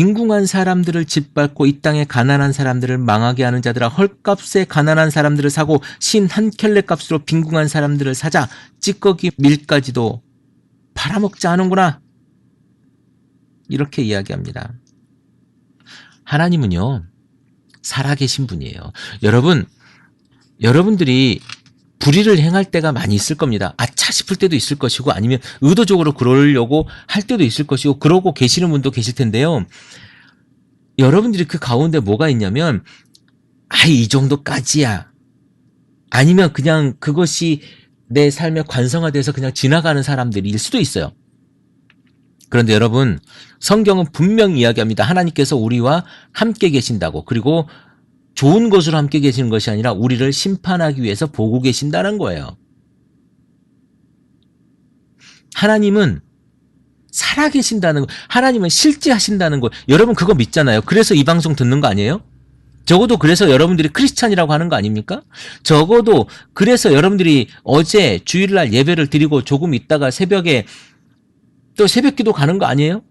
빈궁한 사람들을 짓밟고 이 땅의 가난한 사람들을 망하게 하는 자들아 헐값에 가난한 사람들을 사고 신 한 켤레 값으로 빈궁한 사람들을 사자 찌꺼기 밀까지도 팔아먹지 않은구나. 이렇게 이야기합니다. 하나님은요, 살아계신 분이에요. 여러분, 여러분들이 불의를 행할 때가 많이 있을 겁니다. 아차 싶을 때도 있을 것이고 아니면 의도적으로 그러려고 할 때도 있을 것이고 그러고 계시는 분도 계실 텐데요. 여러분들이 그 가운데 뭐가 있냐면 아, 이 정도까지야. 아니면 그냥 그것이 내 삶에 관성화돼서 그냥 지나가는 사람들일 수도 있어요. 그런데 여러분, 성경은 분명히 이야기합니다. 하나님께서 우리와 함께 계신다고. 그리고 좋은 것으로 함께 계시는 것이 아니라 우리를 심판하기 위해서 보고 계신다는 거예요. 하나님은 살아계신다는 거, 하나님은 실제 하신다는 거, 여러분 그거 믿잖아요. 그래서 이 방송 듣는 거 아니에요? 적어도 그래서 여러분들이 크리스찬이라고 하는 거 아닙니까? 적어도 그래서 여러분들이 어제 주일날 예배를 드리고 조금 있다가 새벽에 또 새벽 기도 가는 거 아니에요?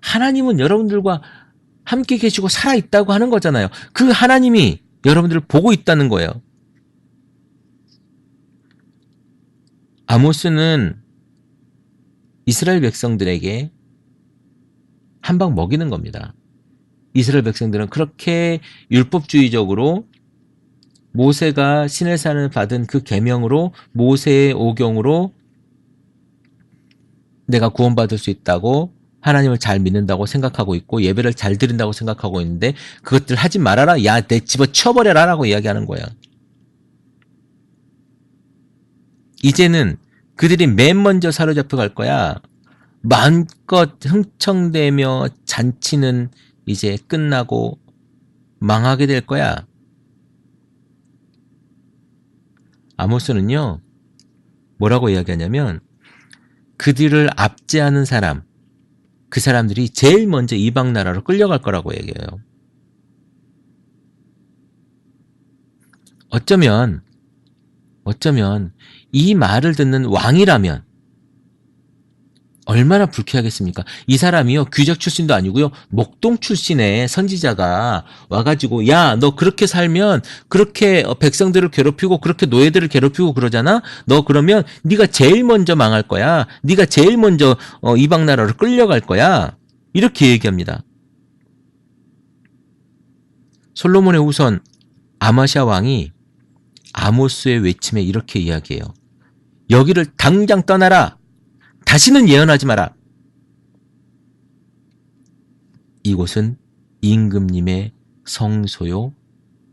하나님은 여러분들과 함께 계시고 살아 있다고 하는 거잖아요. 그 하나님이 여러분들을 보고 있다는 거예요. 아모스는 이스라엘 백성들에게 한 방 먹이는 겁니다. 이스라엘 백성들은 그렇게 율법주의적으로 모세가 시내산을 받은 그 계명으로 모세의 오경으로 내가 구원받을 수 있다고 하나님을 잘 믿는다고 생각하고 있고 예배를 잘 드린다고 생각하고 있는데 그것들 하지 말아라. 야, 내 집어 쳐버려라. 라고 이야기하는 거야. 이제는 그들이 맨 먼저 사로잡혀 갈 거야. 마음껏 흥청대며 잔치는 이제 끝나고 망하게 될 거야. 아모스는요, 뭐라고 이야기하냐면, 그들을 압제하는 사람, 그 사람들이 제일 먼저 이방 나라로 끌려갈 거라고 얘기해요. 어쩌면, 어쩌면 이 말을 듣는 왕이라면 얼마나 불쾌하겠습니까? 이 사람이요, 귀족 출신도 아니고요, 목동 출신의 선지자가 와가지고, 야, 너 그렇게 살면, 그렇게 어, 백성들을 괴롭히고, 그렇게 노예들을 괴롭히고 그러잖아? 너 그러면, 네가 제일 먼저 망할 거야. 네가 제일 먼저, 어, 이방 나라로 끌려갈 거야. 이렇게 얘기합니다. 솔로몬의 후손, 아마샤 왕이 아모스의 외침에 이렇게 이야기해요. 여기를 당장 떠나라! 다시는 예언하지 마라. 이곳은 임금님의 성소요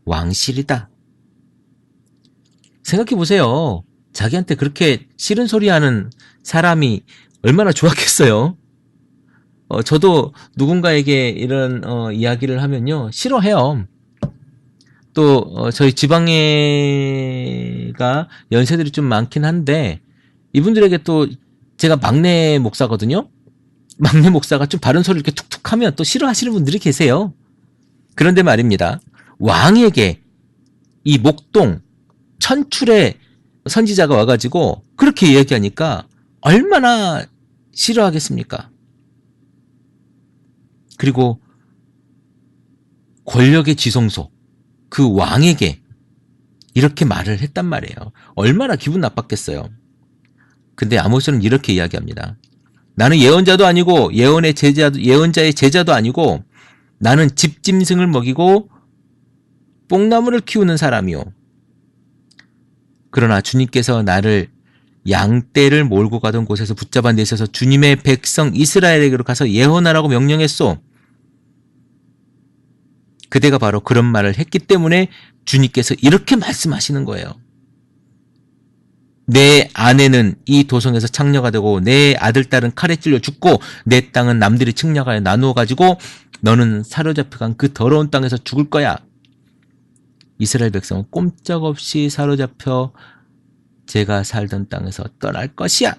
왕실이다. 생각해 보세요. 자기한테 그렇게 싫은 소리 하는 사람이 얼마나 좋았겠어요. 어, 저도 누군가에게 이런 어, 이야기를 하면요 싫어해요. 또 어, 저희 지방에가 연세들이 좀 많긴 한데 이분들에게 또 제가 막내 목사거든요. 막내 목사가 좀 바른 소리 이렇게 툭툭 하면 또 싫어하시는 분들이 계세요. 그런데 말입니다. 왕에게 이 목동 천출의 선지자가 와가지고 그렇게 이야기하니까 얼마나 싫어하겠습니까? 그리고 권력의 지성소 그 왕에게 이렇게 말을 했단 말이에요. 얼마나 기분 나빴겠어요. 근데 아모스는 이렇게 이야기합니다. 나는 예언자도 아니고 예언의 제자 예언자의 제자도 아니고 나는 집짐승을 먹이고 뽕나무를 키우는 사람이요. 그러나 주님께서 나를 양떼를 몰고 가던 곳에서 붙잡아 내셔서 주님의 백성 이스라엘에게로 가서 예언하라고 명령했소. 그대가 바로 그런 말을 했기 때문에 주님께서 이렇게 말씀하시는 거예요. 내 아내는 이 도성에서 창녀가 되고 내 아들 딸은 칼에 찔려 죽고 내 땅은 남들이 측량하여 나누어 가지고 너는 사로잡혀간 그 더러운 땅에서 죽을 거야. 이스라엘 백성은 꼼짝없이 사로잡혀 제가 살던 땅에서 떠날 것이야.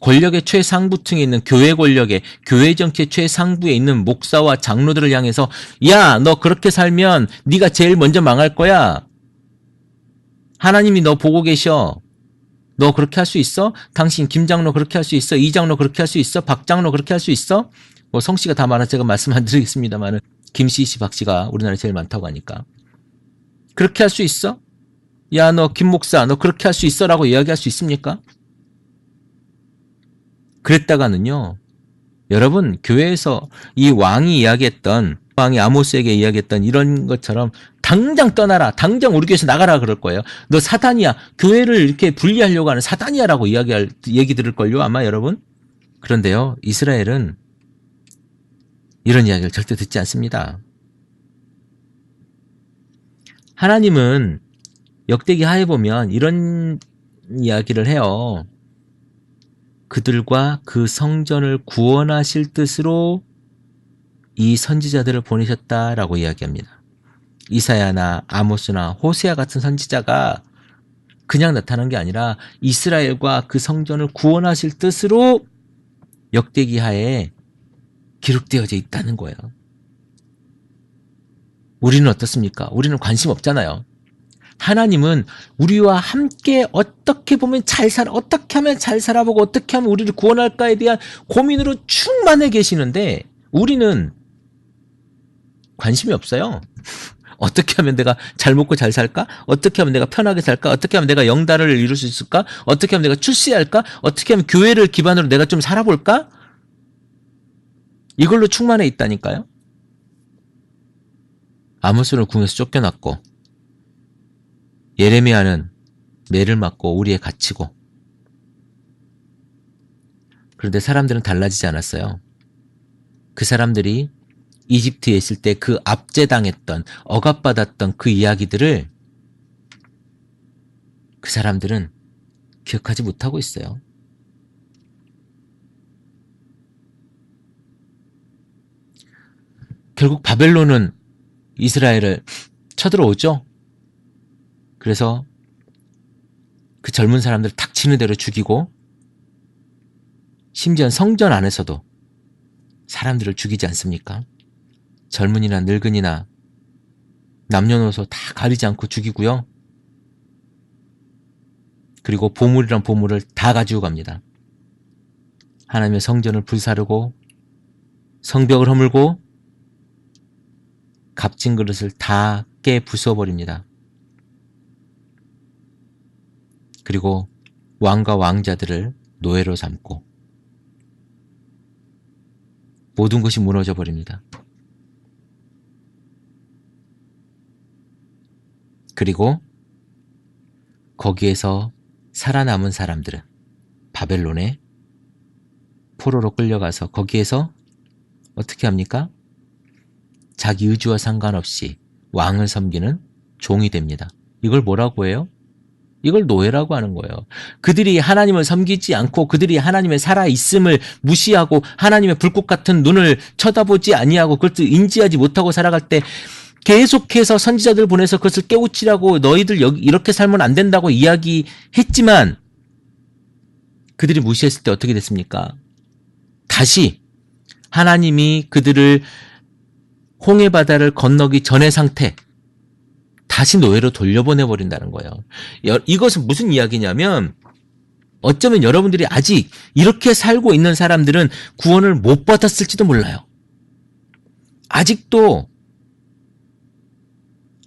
권력의 최상부층에 있는 교회 권력의 교회 정치의 최상부에 있는 목사와 장로들을 향해서 야, 너 그렇게 살면 네가 제일 먼저 망할 거야. 하나님이 너 보고 계셔. 너 그렇게 할 수 있어? 당신 김장로 그렇게 할 수 있어? 이장로 그렇게 할 수 있어? 박장로 그렇게 할 수 있어? 뭐 성씨가 다 많아 제가 말씀 안 드리겠습니다만은 김씨 씨, 박씨가 우리나라에 제일 많다고 하니까 그렇게 할 수 있어? 야 너 김 목사 너 그렇게 할 수 있어라고 이야기할 수 있습니까? 그랬다가는요 여러분 교회에서 이 왕이 이야기했던 왕이 아모스에게 이야기했던 이런 것처럼 당장 떠나라. 당장 우리 교회에서 나가라 그럴 거예요. 너 사단이야. 교회를 이렇게 분리하려고 하는 사단이야라고 이야기할 얘기 들을 걸요 아마 여러분? 그런데요 이스라엘은 이런 이야기를 절대 듣지 않습니다. 하나님은 역대기 하에 보면 이런 이야기를 해요. 그들과 그 성전을 구원하실 뜻으로 이 선지자들을 보내셨다라고 이야기합니다. 이사야나 아모스나 호세아 같은 선지자가 그냥 나타난 게 아니라 이스라엘과 그 성전을 구원하실 뜻으로 역대기 하에 기록되어져 있다는 거예요. 우리는 어떻습니까? 우리는 관심 없잖아요. 하나님은 우리와 함께 어떻게 보면 잘 살아, 어떻게 하면 잘 살아보고 어떻게 하면 우리를 구원할까에 대한 고민으로 충만해 계시는데 우리는 관심이 없어요. 어떻게 하면 내가 잘 먹고 잘 살까? 어떻게 하면 내가 편하게 살까? 어떻게 하면 내가 영달을 이룰 수 있을까? 어떻게 하면 내가 출세할까? 어떻게 하면 교회를 기반으로 내가 좀 살아볼까? 이걸로 충만해 있다니까요. 아모스를 궁에서 쫓겨났고 예레미야는 매를 맞고 우리에 갇히고 그런데 사람들은 달라지지 않았어요. 그 사람들이 이집트에 있을 때 그 압제당했던 억압받았던 그 이야기들을 그 사람들은 기억하지 못하고 있어요. 결국 바벨론은 이스라엘을 쳐들어오죠. 그래서 그 젊은 사람들 닥치는 대로 죽이고 심지어 성전 안에서도 사람들을 죽이지 않습니까? 젊은이나 늙은이나 남녀노소 다 가리지 않고 죽이고요. 그리고 보물이란 보물을 다 가지고 갑니다. 하나님의 성전을 불사르고 성벽을 허물고 값진 그릇을 다 깨 부숴버립니다. 그리고 왕과 왕자들을 노예로 삼고 모든 것이 무너져 버립니다. 그리고 거기에서 살아남은 사람들은 바벨론에 포로로 끌려가서 거기에서 어떻게 합니까? 자기 의지와 상관없이 왕을 섬기는 종이 됩니다. 이걸 뭐라고 해요? 이걸 노예라고 하는 거예요. 그들이 하나님을 섬기지 않고 그들이 하나님의 살아있음을 무시하고 하나님의 불꽃 같은 눈을 쳐다보지 아니하고 그것을 인지하지 못하고 살아갈 때 계속해서 선지자들 보내서 그것을 깨우치라고 너희들 여기 이렇게 살면 안 된다고 이야기했지만 그들이 무시했을 때 어떻게 됐습니까? 다시 하나님이 그들을 홍해 바다를 건너기 전의 상태 다시 노예로 돌려보내 버린다는 거예요. 이것은 무슨 이야기냐면 어쩌면 여러분들이 아직 이렇게 살고 있는 사람들은 구원을 못 받았을지도 몰라요. 아직도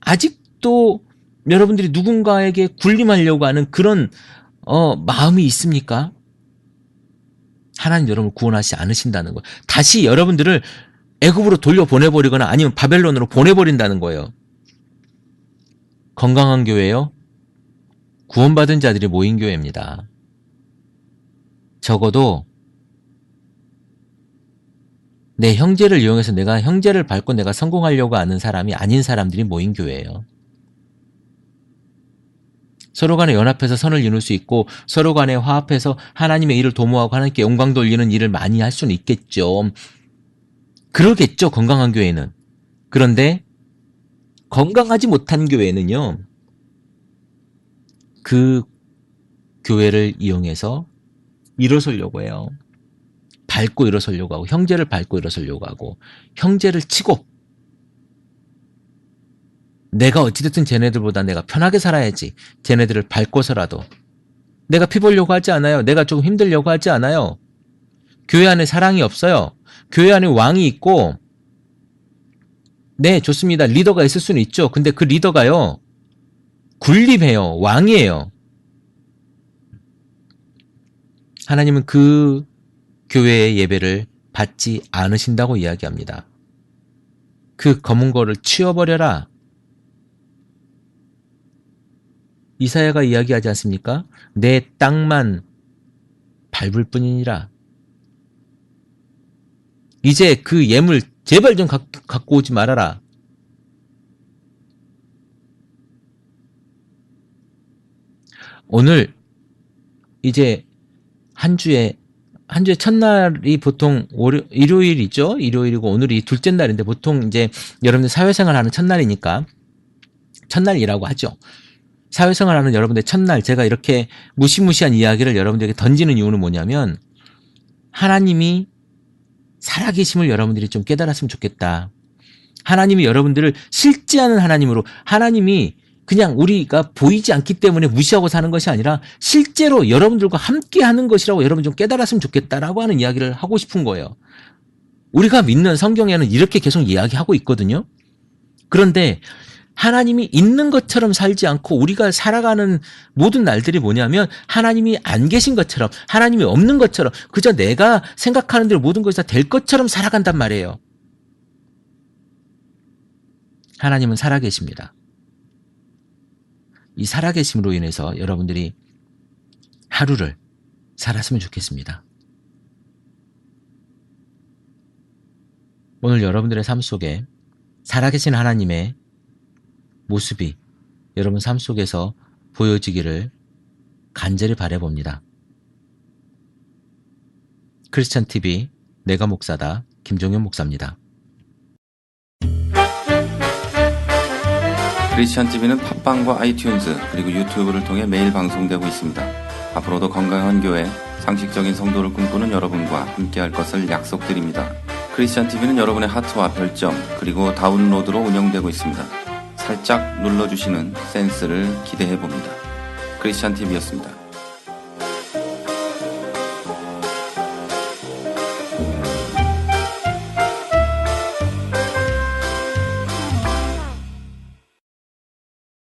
아직도 여러분들이 누군가에게 군림하려고 하는 그런 어, 마음이 있습니까? 하나님 여러분을 구원하지 않으신다는 거. 다시 여러분들을 애굽으로 돌려 보내버리거나 아니면 바벨론으로 보내버린다는 거예요. 건강한 교회요? 구원받은 자들이 모인 교회입니다. 적어도 내 형제를 이용해서 내가 형제를 밟고 내가 성공하려고 하는 사람이 아닌 사람들이 모인 교회예요. 서로 간에 연합해서 선을 이룰 수 있고 서로 간에 화합해서 하나님의 일을 도모하고 하나님께 영광 돌리는 일을 많이 할 수는 있겠죠. 그러겠죠, 건강한 교회는. 그런데 건강하지 못한 교회는요, 그 교회를 이용해서 일어서려고 해요. 밟고 일어서려고 하고, 형제를 밟고 일어서려고 하고, 형제를 치고, 내가 어찌됐든 쟤네들보다 내가 편하게 살아야지. 쟤네들을 밟고서라도 내가 피 보려고 하지 않아요. 내가 조금 힘들려고 하지 않아요. 교회 안에 사랑이 없어요. 교회 안에 왕이 있고, 네, 좋습니다. 리더가 있을 수는 있죠. 근데 그 리더가요, 군림해요. 왕이에요. 하나님은 그 교회의 예배를 받지 않으신다고 이야기합니다. 그 검은 거를 치워버려라. 이사야가 이야기하지 않습니까? 내 땅만 밟을 뿐이니라. 이제 그 예물 제발 좀 갖- 갖고 오지 말아라. 오늘 이제 한 주에 한 주에 첫날이 보통 월요, 일요일이죠. 일요일이고 오늘이 둘째 날인데 보통 이제 여러분들 사회생활 하는 첫날이니까 첫날이라고 하죠. 사회생활 하는 여러분들 첫날 제가 이렇게 무시무시한 이야기를 여러분들에게 던지는 이유는 뭐냐면 하나님이 살아계심을 여러분들이 좀 깨달았으면 좋겠다. 하나님이 여러분들을 실제하는 하나님으로 하나님이 그냥 우리가 보이지 않기 때문에 무시하고 사는 것이 아니라 실제로 여러분들과 함께 하는 것이라고 여러분 좀 깨달았으면 좋겠다라고 하는 이야기를 하고 싶은 거예요. 우리가 믿는 성경에는 이렇게 계속 이야기하고 있거든요. 그런데 하나님이 있는 것처럼 살지 않고 우리가 살아가는 모든 날들이 뭐냐면 하나님이 안 계신 것처럼 하나님이 없는 것처럼 그저 내가 생각하는 대로 모든 것이 다 될 것처럼 살아간단 말이에요. 하나님은 살아계십니다. 이 살아계심으로 인해서 여러분들이 하루를 살았으면 좋겠습니다. 오늘 여러분들의 삶 속에 살아계신 하나님의 모습이 여러분 삶 속에서 보여지기를 간절히 바라봅니다. 크리스찬 TV 내가 목사다 김종현 목사입니다. 크리스천 TV는 팟빵과 아이튠즈 그리고 유튜브를 통해 매일 방송되고 있습니다. 앞으로도 건강한 교회, 상식적인 성도를 꿈꾸는 여러분과 함께할 것을 약속드립니다. 크리스천 TV는 여러분의 하트와 별점 그리고 다운로드로 운영되고 있습니다. 살짝 눌러주시는 센스를 기대해 봅니다. 크리스천 TV였습니다.